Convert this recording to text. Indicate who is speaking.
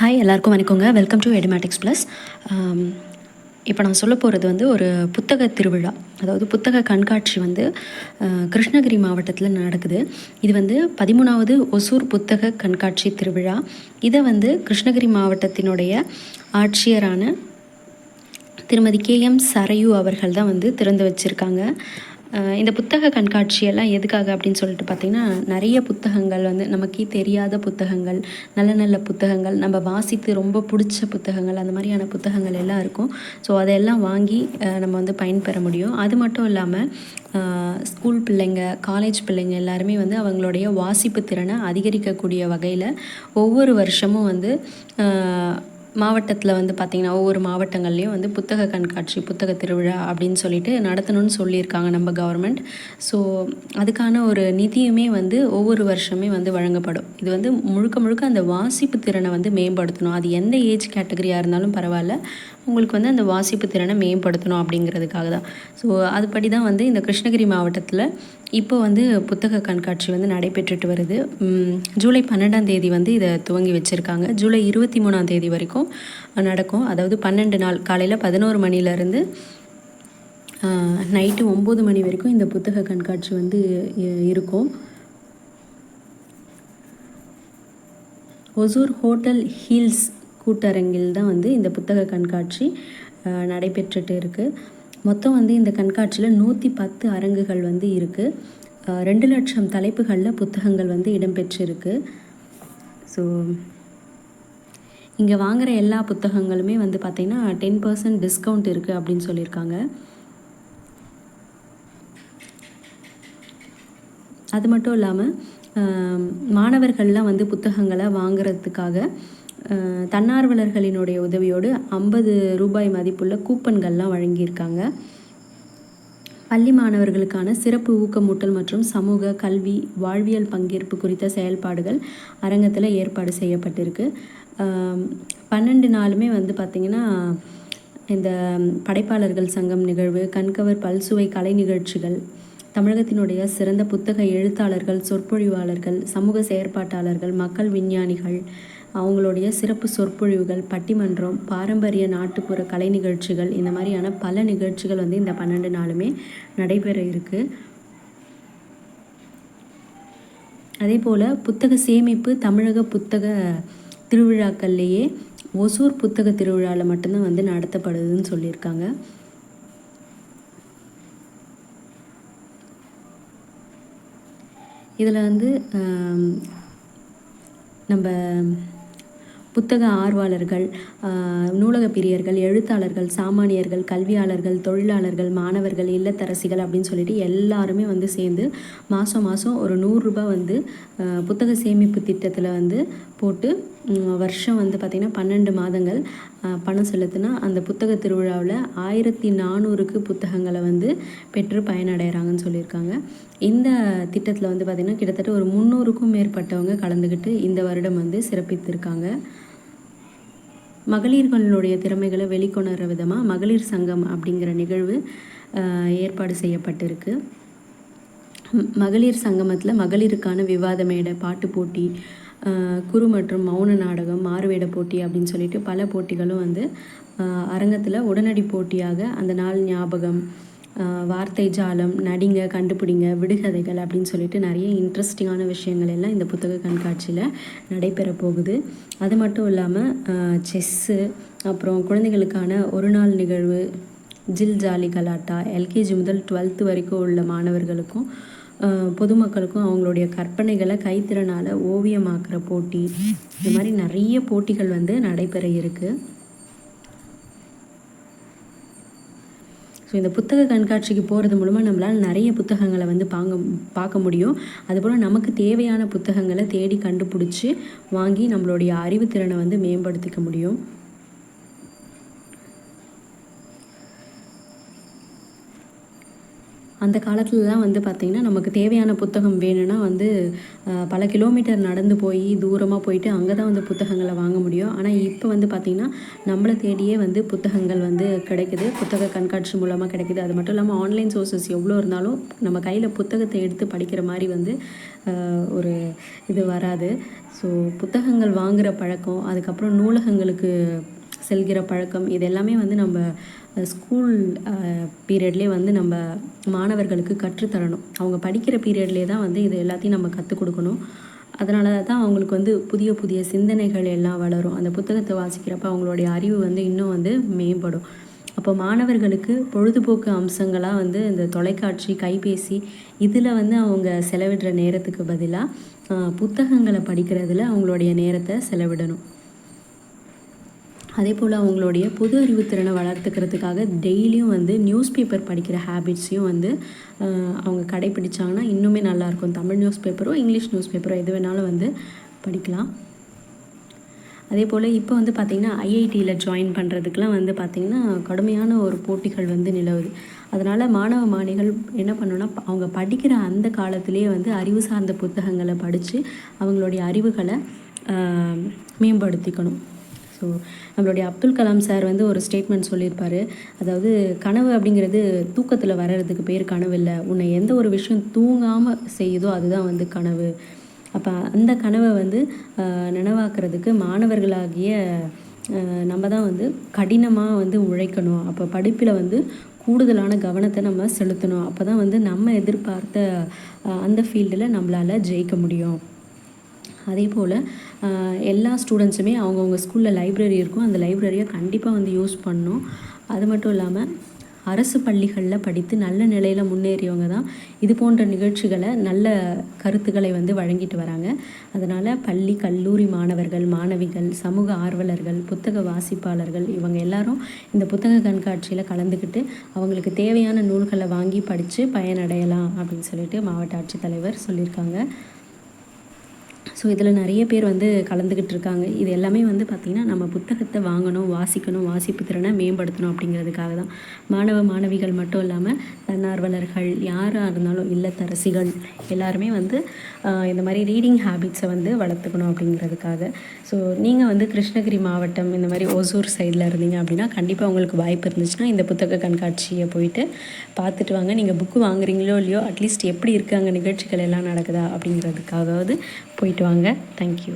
Speaker 1: Hi எல்லாருக்கும் வணக்கங்க. Welcome to Edumatics plus இப்போ நான் சொல்ல போகிறது வந்து ஒரு புத்தக திருவிழா. அதாவது புத்தக கண்காட்சி வந்து கிருஷ்ணகிரி மாவட்டத்தில் நடக்குது. இது வந்து பதிமூணாவது ஒசூர் புத்தக கண்காட்சி திருவிழா. இதை வந்து கிருஷ்ணகிரி மாவட்டத்தினுடைய ஆட்சியரான திருமதி கே எம் சரையு அவர்கள் தான் வந்து திறந்து வச்சுருக்காங்க. இந்த புத்தக கண்காட்சியெல்லாம் எதுக்காக அப்படின்னு சொல்லிட்டு பார்த்திங்கன்னா நிறைய புத்தகங்கள் வந்து நமக்கே தெரியாத புத்தகங்கள் நல்ல நல்ல புத்தகங்கள் நம்ம வாசித்து ரொம்ப பிடிச்ச புத்தகங்கள் அந்த மாதிரியான புத்தகங்கள் எல்லாம் இருக்கும். ஸோ அதையெல்லாம் வாங்கி நம்ம வந்து பயன்பெற முடியும். அது மட்டும் இல்லாமல் ஸ்கூல் பிள்ளைங்க காலேஜ் பிள்ளைங்க எல்லாருமே வந்து அவங்களுடைய வாசிப்பு திறனை அதிகரிக்கக்கூடிய வகையில் ஒவ்வொரு வருஷமும் வந்து மாவட்டத்தில் வந்து பார்த்திங்கன்னா ஒவ்வொரு மாவட்டங்கள்லேயும் வந்து புத்தக கண்காட்சி புத்தக திருவிழா அப்படின்னு சொல்லிட்டு நடத்தணும்னு சொல்லியிருக்காங்க நம்ம கவர்மெண்ட் ஸோ அதுக்கான ஒரு நிதியுமே வந்து ஒவ்வொரு வருஷமே வந்து வழங்கப்படும். இது வந்து முழுக்க முழுக்க அந்த வாசிப்பு திறனை வந்து மேம்படுத்தணும். அது எந்த ஏஜ் கேட்டகரியாக இருந்தாலும் பரவாயில்ல. உங்களுக்கு வந்து அந்த வாசிப்பு திறனை மேம்படுத்தணும் அப்படிங்கிறதுக்காக தான். ஸோ அதுபடி தான் வந்து இந்த கிருஷ்ணகிரி மாவட்டத்தில் இப்போ வந்து புத்தக கண்காட்சி வந்து நடைபெற்றுட்டு வருது. ஜூலை பன்னெண்டாம் தேதி வந்து இதை துவங்கி வச்சுருக்காங்க. ஜூலை இருபத்தி மூணாம் தேதி வரைக்கும் நடக்கும். அதாவது பன்னெண்டு நாள் காலையில் பதினோரு மணிலேருந்து நைட்டு ஒம்பது மணி வரைக்கும் இந்த புத்தக கண்காட்சி வந்து இ- இருக்கும். ஒசூர் ஹோட்டல் ஹில்ஸ் கூட்டரங்கில் தான் வந்து இந்த புத்தக கண்காட்சி நடைபெற்றுட்டு இருக்குது மொத்தம் வந்து இந்த கண்காட்சியில் நூற்றி பத்து அரங்குகள் வந்து இருக்குது ரெண்டு லட்சம் தலைப்புகளில் புத்தகங்கள் வந்து இடம்பெற்றிருக்கு. ஸோ இங்கே வாங்குகிற எல்லா புத்தகங்களுமே வந்து பார்த்திங்கன்னா டென் பர்சன்ட் டிஸ்கவுண்ட் இருக்குது அப்படின்னு சொல்லியிருக்காங்க. அது மட்டும் இல்லாமல் மாணவர்கள்லாம் வந்து புத்தகங்களை வாங்குறதுக்காக தன்னார்வலர்களினுடைய உதவியோடு ஐம்பது ரூபாய் மதிப்புள்ள கூப்பன்கள்லாம் வழங்கியிருக்காங்க. பள்ளி மாணவர்களுக்கான சிறப்பு ஊக்கமூட்டல் மற்றும் சமூக கல்வி வாழ்வியல் பங்கேற்பு குறித்த செயல்பாடுகள் அரங்கத்தில் ஏற்பாடு செய்யப்பட்டிருக்கு. பன்னெண்டு நாளுமே வந்து பார்த்திங்கன்னா இந்த படைப்பாளர்கள் சங்கம் நிகழ்வு கண்கவர் பல்சுவை கலை நிகழ்ச்சிகள் தமிழகத்தினுடைய சிறந்த புத்தக எழுத்தாளர்கள் சொற்பொழிவாளர்கள் சமூக செயற்பாட்டாளர்கள் மக்கள் விஞ்ஞானிகள் அவங்களுடைய சிறப்பு சொற்பொழிவுகள் பட்டிமன்றம் பாரம்பரிய நாட்டுப்புற கலை நிகழ்ச்சிகள் இந்த மாதிரியான பல நிகழ்ச்சிகள் வந்து இந்த பன்னெண்டு நாளுமே நடைபெற இருக்குது அதே போல் புத்தக சேமிப்பு தமிழக புத்தக திருவிழாக்கள்லேயே ஒசூர் புத்தக திருவிழாவில் மட்டும்தான் வந்து நடத்தப்படுதுன்னு சொல்லியிருக்காங்க. இதில் வந்து நம்ம புத்தக ஆர்வலர்கள் நூலக பிரியர்கள் எழுத்தாளர்கள் சாமானியர்கள் கல்வியாளர்கள் தொழிலாளர்கள் மாணவர்கள் இல்லத்தரசிகள் அப்படின்னு சொல்லிட்டு எல்லாருமே வந்து சேர்ந்து மாதம் மாதம் ஒரு நூறுரூபா வந்து புத்தக சேமிப்பு திட்டத்தில் வந்து போட்டு வருஷம் வந்து பார்த்திங்கன்னா பன்னெண்டு மாதங்கள் பணம் செலுத்தினா அந்த புத்தக திருவிழாவில் ஆயிரத்தி நானூறுக்கு புத்தகங்களை வந்து பெற்று பயனடைகிறாங்கன்னு சொல்லியிருக்காங்க. இந்த திட்டத்தில் வந்து பார்த்திங்கன்னா கிட்டத்தட்ட ஒரு முந்நூறுக்கும் மேற்பட்டவங்க கலந்துக்கிட்டு இந்த வருடம் வந்து சிறப்பித்திருக்காங்க. மகளிர்களுடைய திறமைகளை வெளிக்கொணர்ற விதமாக மகளிர் சங்கம் அப்படிங்கிற நிகழ்வு ஏற்பாடு செய்யப்பட்டிருக்கு. மகளிர் சங்கமத்தில் மகளிருக்கான விவாத மேடை பாட்டு போட்டி குறு மற்றும் மௌன நாடகம் மாறுவேட போட்டி அப்படின்னு சொல்லிட்டு பல போட்டிகளும் வந்து அரங்கத்தில் உடனடி போட்டியாக அந்த நாள் ஞாபகம் வார்த்தை ஜாலம் நடிங்க கண்டுபிடிங்க விடுகதைகள் அப்படின்னு சொல்லிட்டு நிறைய இன்ட்ரெஸ்டிங்கான விஷயங்கள் எல்லாம் இந்த புத்தக கண்காட்சியில் நடைபெற போகுது. அது மட்டும் இல்லாமல் செஸ்ஸு அப்புறம் குழந்தைகளுக்கான ஒரு நாள் நிகழ்வு ஜில் ஜாலி கலாட்டா எல்கேஜி முதல் டுவெல்த்து வரைக்கும் உள்ள மாணவர்களுக்கும் பொதுமக்களுக்கும் அவங்களுடைய கற்பனைகளை கைத்திறனால் ஓவியமாக்குற போட்டி இந்த மாதிரி நிறைய போட்டிகள் வந்து நடைபெற இருக்குது ஸோ இந்த புத்தக கண்காட்சிக்கு போகிறது மூலமாக நம்மளால் நிறைய புத்தகங்களை வந்து பாங்க பார்க்க முடியும். அதுபோல் நமக்கு தேவையான புத்தகங்களை தேடி கண்டுபிடிச்சி வாங்கி நம்மளுடைய அறிவுத்திறனை வந்து மேம்படுத்திக்க முடியும். அந்த காலத்துலலாம் வந்து பார்த்திங்கன்னா நமக்கு தேவையான புத்தகம் வேணும்னா வந்து பல கிலோமீட்டர் நடந்து போய் தூரமாக போயிட்டு அங்கே தான் வந்து புத்தகங்களை வாங்க முடியும். ஆனால் இப்போ வந்து பார்த்திங்கன்னா நம்மளை தேடியே வந்து புத்தகங்கள் வந்து கிடைக்குது. புத்தக கண்காட்சி மூலமாக கிடைக்குது. அது மட்டும் இல்லாமல் ஆன்லைன் சோர்சஸ் எவ்வளோ இருந்தாலும் நம்ம கையில் புத்தகத்தை எடுத்து படிக்கிற மாதிரி வந்து ஒரு இது வராது. ஸோ புத்தகங்கள் வாங்குகிற பழக்கம் அதுக்கப்புறம் நூலகங்களுக்கு செல்கிற பழக்கம் இது எல்லாமே வந்து நம்ம ஸ்கூல் பீரியட்லேயே வந்து நம்ம மாணவர்களுக்கு கற்றுத்தரணும். அவங்க படிக்கிற பீரியட்லேயே தான் வந்து இது எல்லாத்தையும் நம்ம கற்றுக் கொடுக்கணும். அதனால தான் அவங்களுக்கு வந்து புதிய புதிய சிந்தனைகள் எல்லாம் வளரும். அந்த புத்தகத்தை வாசிக்கிறப்ப அவங்களுடைய அறிவு வந்து இன்னும் வந்து மேம்படும். அப்போ மாணவர்களுக்கு பொழுதுபோக்கு அம்சங்களாக வந்து இந்த தொலைக்காட்சி கைபேசி இதில் வந்து அவங்க செலவிடுற நேரத்துக்கு பதிலாக புத்தகங்களை படிக்கிறதுல அவங்களுடைய நேரத்தை செலவிடணும். அதே போல் அவங்களுடைய பொது அறிவுத்திறனை வளர்த்துக்கிறதுக்காக டெய்லியும் வந்து நியூஸ் பேப்பர் படிக்கிற ஹேபிட்ஸையும் வந்து அவங்க கடைப்பிடிச்சாங்கன்னா இன்னுமே நல்லாயிருக்கும். தமிழ் நியூஸ் பேப்பரோ இங்கிலீஷ் நியூஸ் பேப்பரோ எது வேணாலும் வந்து படிக்கலாம். அதே போல் இப்போ வந்து பார்த்திங்கன்னா ஐஐடியில் ஜாயின் பண்ணுறதுக்குலாம் வந்து பார்த்திங்கன்னா கடுமையான ஒரு போட்டிகள் வந்து நிலவுது. அதனால் மாணவ மாணிகள் என்ன பண்ணணும்னா அவங்க படிக்கிற அந்த காலத்திலேயே வந்து அறிவு சார்ந்த புத்தகங்களை படித்து அவங்களுடைய அறிவுகளை மேம்படுத்திக்கணும். ஸோ நம்மளுடைய அப்துல் கலாம் சார் வந்து ஒரு ஸ்டேட்மெண்ட் சொல்லியிருப்பார். அதாவது கனவு அப்படிங்கிறது தூக்கத்தில் வர்றதுக்கு பேர் கனவு இல்லை. உன்னை எந்த ஒரு விஷயம் தூங்காமல் செய்யுதோ அதுதான் வந்து கனவு. அப்போ அந்த கனவை வந்து நினைவாக்குறதுக்கு மாணவர்களாகிய நம்ம தான் வந்து கடினமாக வந்து உழைக்கணும். அப்போ படிப்பில் வந்து கூடுதலான கவனத்தை நம்ம செலுத்தணும். அப்போ தான் வந்து நம்ம எதிர்பார்த்த அந்த ஃபீல்டில் நம்மளால் ஜெயிக்க முடியும். அதே போல் எல்லா ஸ்டூடெண்ட்ஸுமே அவங்கவுங்க ஸ்கூலில் லைப்ரரி இருக்கும். அந்த லைப்ரரியை கண்டிப்பாக வந்து யூஸ் பண்ணணும். அது மட்டும் இல்லாமல் அரசு பள்ளிகளில் படித்து நல்ல நிலையில் முன்னேறியவங்க தான் இது போன்ற நிகழ்ச்சிகளை நல்ல கருத்துக்களை வந்து வழங்கிட்டு வராங்க. அதனால் பள்ளி கல்லூரி மாணவர்கள் மாணவிகள் சமூக ஆர்வலர்கள் புத்தக வாசிப்பாளர்கள் இவங்க எல்லாரும் இந்த புத்தக கண்காட்சியில் கலந்துக்கிட்டு அவங்களுக்கு தேவையான நூல்களை வாங்கி படித்து பயனடையலாம் அப்படின்னு சொல்லிட்டு மாவட்ட ஆட்சித்தலைவர் சொல்லியிருக்காங்க. ஸோ இதில் நிறைய பேர் வந்து கலந்துக்கிட்டு இருக்காங்க. இது எல்லாமே வந்து பார்த்திங்கன்னா நம்ம புத்தகத்தை வாங்கணும் வாசிக்கணும் வாசிப்பு திறனை மேம்படுத்தணும் அப்படிங்கிறதுக்காக தான். மாணவ மாணவிகள் மட்டும் இல்லாமல் தன்னார்வலர்கள் யாராக இருந்தாலும் இல்லத்தரசிகள் எல்லாருமே வந்து இந்த மாதிரி ரீடிங் ஹேபிட்ஸை வந்து வளர்த்துக்கணும் அப்படிங்கிறதுக்காக. ஸோ நீங்கள் வந்து கிருஷ்ணகிரி மாவட்டம் இந்த மாதிரி ஓசூர் சைடில் இருந்தீங்க அப்படின்னா கண்டிப்பாக உங்களுக்கு வாய்ப்பு இருந்துச்சுன்னா இந்த புத்தக கண்காட்சியை போயிட்டு பார்த்துட்டு வாங்க. நீங்கள் புக்கு வாங்குறீங்களோ இல்லையோ அட்லீஸ்ட் எப்படி இருக்காங்க நிகழ்ச்சிகள் எல்லாம் நடக்குதா அப்படிங்கிறதுக்காகவது போயிட்டு வாங்க. தேங்க்யூ